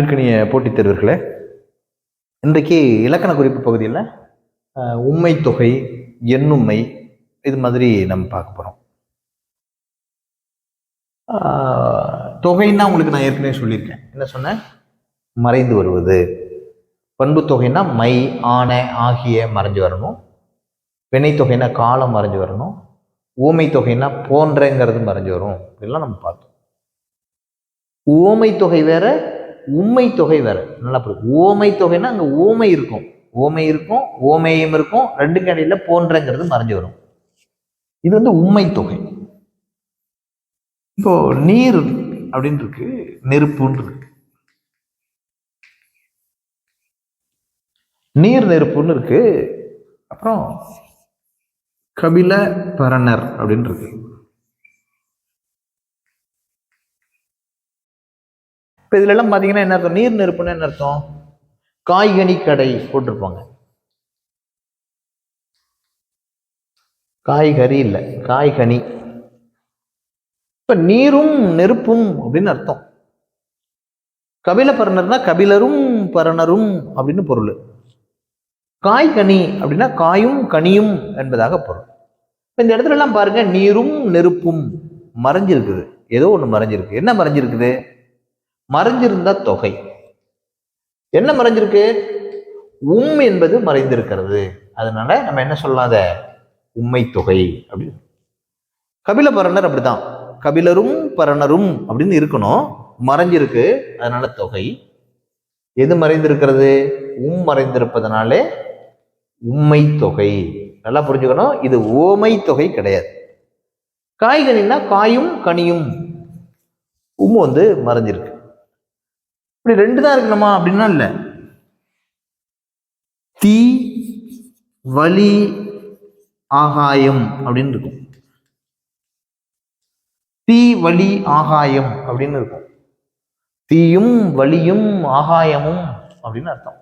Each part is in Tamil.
அன்பிற்கினிய போட்டித் தேர்வர்களே இன்றைக்கு இலக்கண குறிப்பு பகுதியில் உண்மை தொகை எண்ணும்மை இது மாதிரி நம்ம பார்க்க போகிறோம் தொகைன்னா உங்களுக்கு நான் ஏற்கனவே சொல்லியிருக்கேன். என்ன சொன்னேன்? மறைந்து வருவது. பண்பு தொகைன்னா மை ஆன ஆகிய மறைஞ்சு வரணும். வினை தொகைன்னா காலம் மறைஞ்சு வரணும். ஊமை தொகைன்னா போன்றங்கிறது மறைஞ்சு வரும். இதெல்லாம் நம்ம பார்த்தோம். ஊமை தொகை வேற உண்மை தொகை வேற. நல்லா புரியும் ஓமை தொகைன்னா அங்கே ஓமை இருக்கும். ஓமை இருக்கும் ஓமையும் இருக்கும் ரெண்டு கடையில் போன்றங்கிறது மறைஞ்சு வரும். இது வந்து உண்மை தொகை. இப்போ நீர் அப்படின்னு இருக்கு நெருப்புன்னு இருக்கு. நீர் நெருப்புன்னு இருக்கு. அப்புறம் கபில பரணர் அப்படின்னு இருக்கு. இப்போ இதுல எல்லாம் பார்த்தீங்கன்னா என்ன அர்த்தம்? நீர் நெருப்புன்னு என்ன அர்த்தம்? காய்கனி கடை போட்டிருப்பாங்க. காய்கறி இல்லை காய்கனி. இப்போ நீரும் நெருப்பும் அப்படின்னு அர்த்தம். கபில பரணர்னா கபிலரும் பரணரும் அப்படின்னு பொருள். காய்கனி அப்படின்னா காயும் கனியும் என்பதாக பொருள். இப்போ இந்த இடத்துல எல்லாம் பாருங்க நீரும் நெருப்பும் மறைஞ்சிருக்குது. ஏதோ ஒன்று மறைஞ்சிருக்கு. என்ன மறைஞ்சிருக்குது? மறைஞ்சிருந்த தொகை. என்ன மறைஞ்சிருக்கு? உம் என்பது மறைந்திருக்கிறது. அதனால நம்ம என்ன சொல்லாத? உண்மை தொகை அப்படின்னு. கபில பரணர் அப்படிதான் கபிலரும் பரணரும் அப்படின்னு இருக்கணும். மறைஞ்சிருக்கு. அதனால தொகை. எது மறைந்திருக்கிறது? உம் மறைந்திருப்பதனாலே உண்மை தொகை. நல்லா புரிஞ்சுக்கணும். இது ஓமை தொகை கிடையாது. காய்கனின்னா காயும் கனியும். உம் வந்து மறைஞ்சிருக்கு. இப்படி ரெண்டு தான் இருக்கணுமா அப்படின்னா இல்லை. தீ வலி ஆகாயம் அப்படின்னு இருக்கும். தீ வலி ஆகாயம் அப்படின்னு இருக்கும். தீயும் வலியும் ஆகாயமும் அப்படின்னு அர்த்தம்.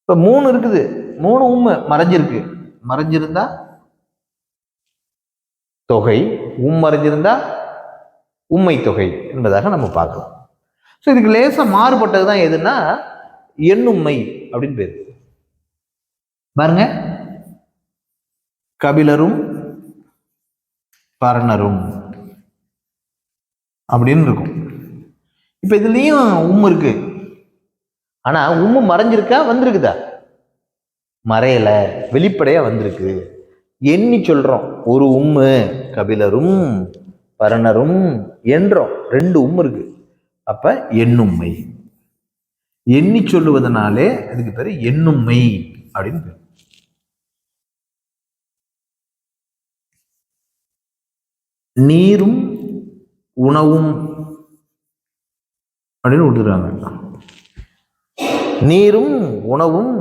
இப்போ மூணு இருக்குது. மூணு உண்மை மறைஞ்சிருக்கு. மறைஞ்சிருந்தா தொகை உம் மறைஞ்சிருந்தா உண்மை தொகை என்பதாக நம்ம பார்க்கலாம். ஸோ இதுக்கு லேசாக மாறுபட்டது தான் எதுன்னா எண்ணும்மை அப்படின்னு பேரு. பாருங்க. கபிலரும் பரணரும் அப்படின்னு இருக்கும். இப்போ இதுலேயும் உம் இருக்கு. ஆனால் உம்மு மறைஞ்சிருக்கா வந்திருக்குதா? மறையலை வெளிப்படையாக வந்திருக்கு. எண்ணி சொல்கிறோம் ஒரு உம்மு கபிலரும் பரணரும் என்றோம். ரெண்டு உம் இருக்குது அப்ப எண்ணும்மை. எண்ணி சொல்லுவதனாலே அதுக்கு பேர் எண்ணும்மை அப்படின்னு நீரும் உணவும் அப்படின்னு விட்டுறாங்க நீரும் உணவும்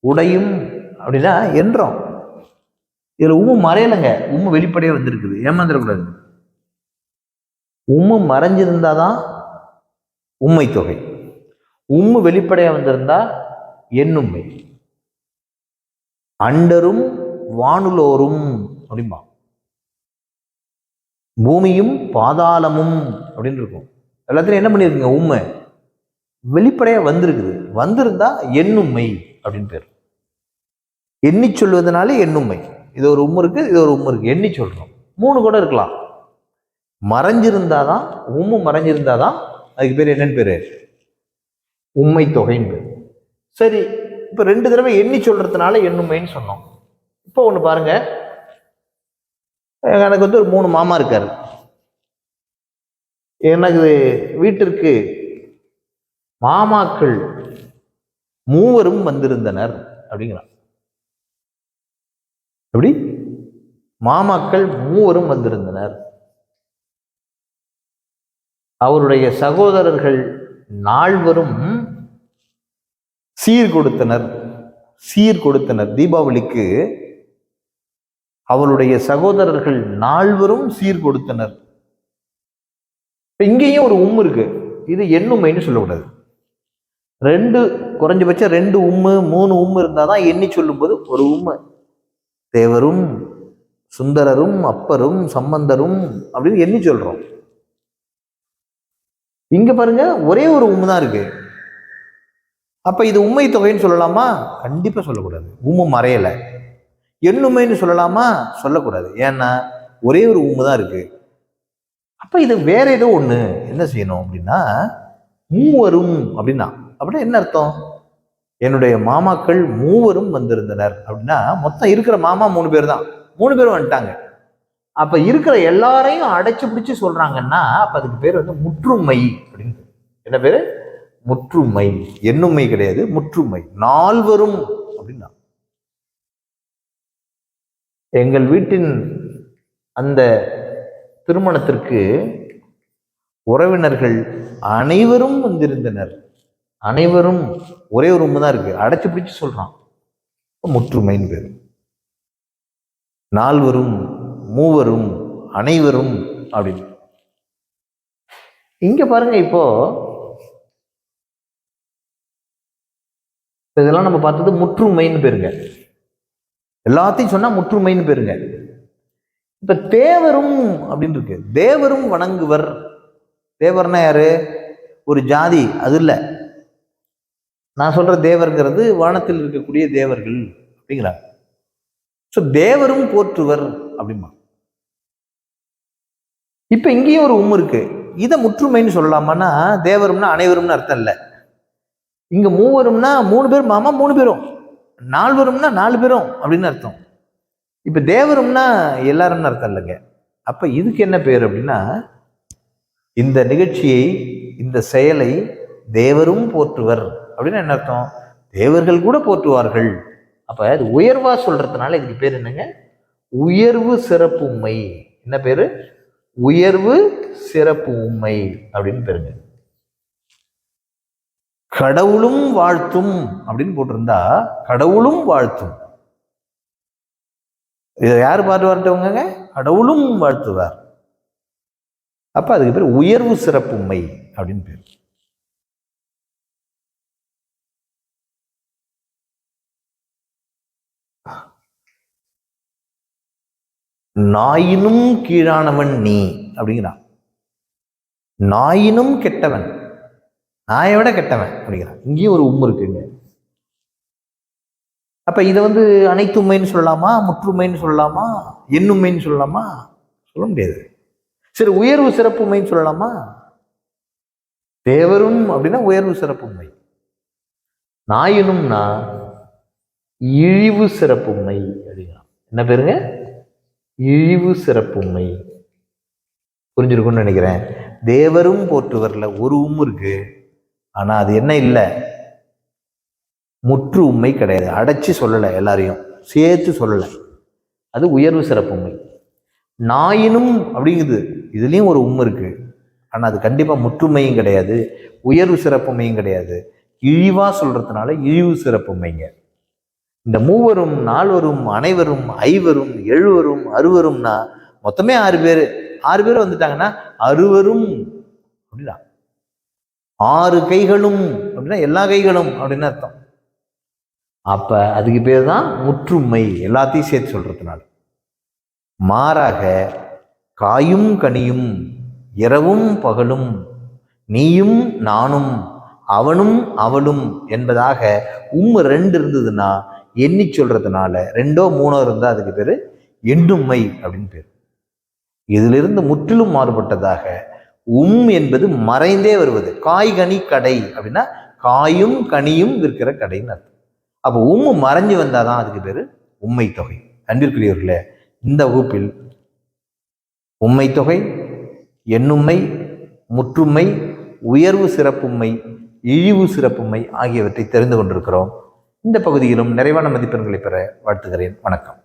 உடையும் அப்படின்னா என்றோம். இதில் உம்மு மறையலைங்க. உண்மை வெளிப்படையாக வந்திருக்குது. ஏமாந்துடக்கூடாது. உம்மு மறைஞ்சிருந்தாதான் உண்மை தொகை. உம்மு வெளிப்படையாக வந்திருந்தா எண்ணும்மை அண்டரும் வானுலோரும் அப்படிம்பா. பூமியும் பாதாளமும் அப்படின்னு இருக்கும். எல்லாத்துலையும் என்ன பண்ணியிருக்குங்க உண்மை வெளிப்படையாக வந்திருக்குது. வந்திருந்தா எண்ணுமை அப்படின்னு பேர். எண்ணி சொல்வதனால எண்ணுமை இது ஒரு உம்மு இருக்குது இது ஒரு உம்மு இருக்குது எண்ணி சொல்கிறோம் மூணு கூட இருக்கலாம். மறைஞ்சிருந்தா தான் உம்மு மறைஞ்சிருந்தாதான் அதுக்கு பேர் என்னன்னு பேர்? உண்மை தொகைன்னு பேர். சரி இப்போ ரெண்டு தடவை எண்ணி சொல்கிறதுனால எண்ணுமைன்னு சொன்னோம். இப்போ ஒன்று பாருங்க. எனக்கு வந்து ஒரு மூணு மாமா இருக்கார். எனக்கு வீட்டிற்கு மாமாக்கள் மூவரும் வந்திருந்தனர் அப்படிங்கிறான். எப்படி? மாமாக்கள் மூவரும் வந்திருந்தனர். அவருடைய சகோதரர்கள் நால்வரும் சீர் கொடுத்தனர். சீர் கொடுத்தனர். தீபாவளிக்கு அவருடைய சகோதரர்கள் நால்வரும் சீர் கொடுத்தனர். இங்கேயும் ஒரு உம் இருக்கு. இது எண்ணுமைன்னு சொல்லக்கூடாது. ரெண்டு குறைஞ்சபட்சம் ரெண்டு உம்மு மூணு உம்மு இருந்தால் தான் எண்ணி சொல்லும்போது ஒரு உம்மு தேவரும் சுந்தரரும் அப்பரும் சம்பந்தரும் அப்படின்னு எண்ணி சொல்றோம். இங்கே பாருங்க ஒரே ஒரு உம்மு தான் இருக்கு. அப்போ இது உண்மை தொகைன்னு சொல்லலாமா? கண்டிப்பாக சொல்லக்கூடாது. உம்மு மறையலை. எண்ணுமைன்னு சொல்லலாமா? சொல்லக்கூடாது. ஏன்னா ஒரே ஒரு உம்மு தான் இருக்கு. அப்போ இது வேற ஏதோ ஒன்று என்ன செய்யணும் அப்படின்னா மூவரும் அப்படின்னா அப்படின்னா என்ன அர்த்தம்? என்னுடைய மாமாக்கள் மூவரும் வந்திருந்தனர் அப்படின்னா மொத்தம் இருக்கிற மாமா மூணு பேர் தான். மூணு பேரும் வந்துட்டாங்க. அப்ப இருக்கிற எல்லாரையும் அடைச்சு பிடிச்சு சொல்றாங்கன்னா அப்ப அதுக்கு பேர் வந்து முற்றுமை அப்படின்னு என்ன பேர்? முற்றுமை. எண்ணுமை கிடையாது முற்றுமை. நால்வரும் அப்படின்னா. எங்கள் வீட்டின் அந்த திருமணத்திற்கு உறவினர்கள் அனைவரும் வந்திருந்தனர். அனைவரும் ஒரே ஒரு உண்மை தான் இருக்கு. அடைச்சு பிடிச்சு சொல்றான். முற்றுமைன்னு பேர். நால்வரும் மூவரும் அனைவரும் அப்படின்னு. இங்க பாருங்க இப்போ இதெல்லாம் நம்ம பார்த்தது முற்றுமைன்னு பேருங்க. எல்லாத்தையும் சொன்னா முற்றுமைன்னு பேருங்க. இப்ப தேவரும் அப்படின்னு இருக்கு. தேவரும் வணங்குவர். தேவர்னா யாரு? ஒரு ஜாதி அது இல்ல. நான் சொல்ற தேவர்ங்கிறது வானத்தில் இருக்கக்கூடிய தேவர்கள் அப்படிங்கிறாங்க. ஸோ தேவரும் போற்றுவர் அப்படிமா இப்போ இங்கேயும் ஒரு உம் இருக்கு. இதை முற்றுமைன்னு சொல்லலாமான்னா தேவரும்னா அனைவரும்னு அர்த்தம் இல்லை. இங்கே மூவரும்னா மூணு பேர் மாமா மூணு பேரும். நால்வரும்னா நாலு பேரும் அப்படின்னு அர்த்தம். இப்போ தேவரும்னா எல்லாரும்னு அர்த்தம் இல்லைங்க. அப்போ இதுக்கு என்ன பேர் அப்படின்னா இந்த நிகழ்ச்சியை இந்த செயலை தேவரும் போற்றுவர். அப்படின்னு என்ன அர்த்தம்? தேவர்கள் கூட போற்றுவார்கள். அப்போ அது உயர்வாக சொல்கிறதுனால இதுக்கு பேர் என்னங்க? உயர்வு சிறப்புமை. என்ன பேர்? உயர்வு சிறப்பு உண்மை அப்படின்னு பெருங்க கடவுளும் வாழ்த்தும் அப்படின்னு போட்டிருந்தா கடவுளும் வாழ்த்தும். இதை யார் பாட்டு வரட்டவங்க கடவுளும் வாழ்த்துவார். அப்ப அதுக்கு பேர் உயர்வு சிறப்பு உண்மை அப்படின்னு பேர். நாயினும் கீழானவன் நீ அப்படிங்கிறான். நாயினும் கெட்டவன். நாயை விட கெட்டவன் அப்படிங்கிறான். இங்கேயும் ஒரு உம்மு இருக்குங்க. அப்ப இதை வந்து அனைத்துமைன்னு சொல்லலாமா? முற்றுமைன்னு சொல்லலாமா? எண்ணுமைன்னு சொல்லலாமா? சொல்ல முடியாது. சரி உயர்வு சிறப்புமைன்னு சொல்லலாமா? தேவரும் அப்படின்னா உயர்வு சிறப்பு உண்மை நாயினும்னா இழிவு சிறப்பு உண்மை அப்படிங்கிறான். என்ன பேருங்க? இழிவு சிறப்பு உண்மை புரிஞ்சிருக்கும்னு நினைக்கிறேன். தேவரும் போற்றுவர்ல ஒரு உம் இருக்கு. ஆனால் அது என்ன இல்லை. முற்று உண்மை கிடையாது. அடைச்சி சொல்லலை எல்லாரையும். சேர்த்து சொல்லலை. அது உயர்வு சிறப்பு உண்மை நாயினும் அப்படிங்குது. இதுலேயும் ஒரு உண்மை இருக்கு. ஆனால் அது கண்டிப்பாக முற்றுமையும் கிடையாது. உயர்வு சிறப்புமையும் கிடையாது. இழிவாக சொல்கிறதுனால இழிவு சிறப்புமைங்க. இந்த மூவரும் நால்வரும் அனைவரும் ஐவரும் எழுவரும் அறுவரும்னா மொத்தமே ஆறு பேர். ஆறு பேர் வந்துட்டாங்கன்னா அறுவரும் அப்படின்னா ஆறு கைகளும் அப்படின்னா எல்லா கைகளும் அப்படின்னு அர்த்தம். அப்ப அதுக்கு பேர் தான் முற்றுமை. எல்லாத்தையும் சேர்த்து சொல்றதுனால. மாறாக காயும் கனியும் இரவும் பகலும் நீயும் நானும் அவனும் அவளும் என்பதாக உம் ரெண்டு இருந்ததுன்னா எண்ணி சொல்றதுனால ரெண்டோ மூணோ இருந்தால் அதுக்கு பேர் எண்ணுமை அப்படின்னு பேர். இதிலிருந்து முற்றிலும் மாறுபட்டதாக உம் என்பது மறைந்தே வருவது. காய் கனி கடை அப்படின்னா காயும் கனியும் விற்கிற கடைன்னு அர்த்தம். அப்போ உம்மு மறைஞ்சு வந்தால் தான் அதுக்கு பேர் உண்மை தொகை. அன்பிற்குரியவர்களே இந்த வகுப்பில் உண்மை தொகை எண்ணுமை முற்றுமை உயர்வு சிறப்புமை இழிவு சிறப்புமை ஆகியவற்றை தெரிந்து கொண்டிருக்கிறோம். இந்த பகுதியிலும் நிறைவான மதிப்பெண்களை பெற வாழ்த்துகிறேன். வணக்கம்.